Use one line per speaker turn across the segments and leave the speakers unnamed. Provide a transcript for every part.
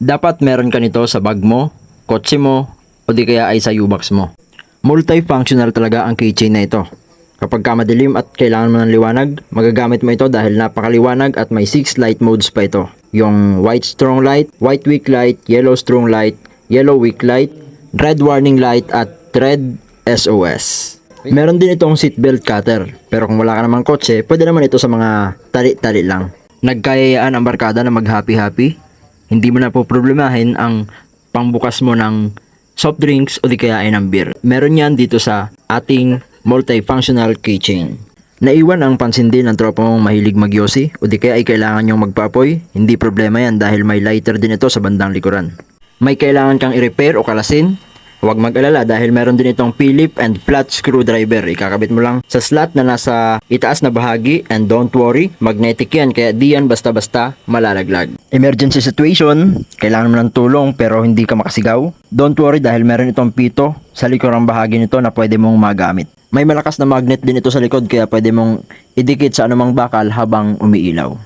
Dapat meron ka nito sa bag mo, kotse mo, o di kaya ay sa U-box mo. Multifunctional talaga ang keychain na ito. Kapag ka madilim at kailangan mo ng liwanag, magagamit mo ito dahil napakaliwanag at may 6 light modes pa ito. Yung white strong light, white weak light, yellow strong light, yellow weak light, red warning light at red SOS. Meron din itong seatbelt cutter, pero kung wala ka namang kotse, pwede naman ito sa mga tali-tali lang. Nagkayayaan ang barkada na mag-happy-happy, hindi mo na po problemahin ang pangbukas mo ng soft drinks o di kaya ay ng beer. Meron yan dito sa ating multifunctional keychain. Naiwan ang pansin din ng tropa mong mahilig magyosi o di kaya ay kailangan nyong magpapoy, hindi problema yan dahil may lighter din ito sa bandang likuran. May kailangan kang i-repair o kalasin, Huwag mag-alala dahil meron din itong Philip and flat screwdriver. Ikakabit mo lang sa slot na nasa itaas na bahagi and don't worry, magnetic yan kaya di yan basta-basta malalaglag. Emergency situation, kailangan mo ng tulong pero hindi ka makasigaw. Don't worry dahil meron itong pito sa likurang bahagi nito na pwede mong magamit. May malakas na magnet din ito sa likod kaya pwede mong idikit sa anumang bakal habang umiilaw.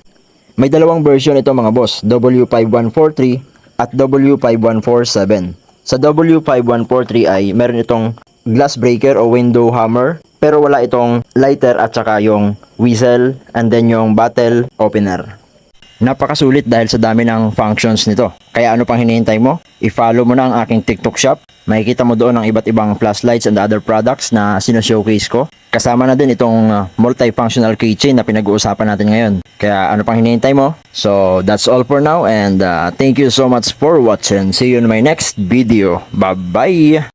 May dalawang version ito mga boss, W5143 at W5147. Sa W5143 ay meron itong glass breaker o window hammer pero wala itong lighter at saka yung whistle and then yung bottle opener. Napakasulit dahil sa dami ng functions nito. Kaya ano pang hinihintay mo? I-follow mo na ang aking TikTok shop. Makikita mo doon ang iba't ibang flashlights and other products na sino-showcase ko. Kasama na din itong uh, multifunctional keychain na pinag-uusapan natin ngayon. Kaya ano pang hinihintay mo? So that's all for now and uh, thank you so much for watching. See you in my next video. Bye-bye!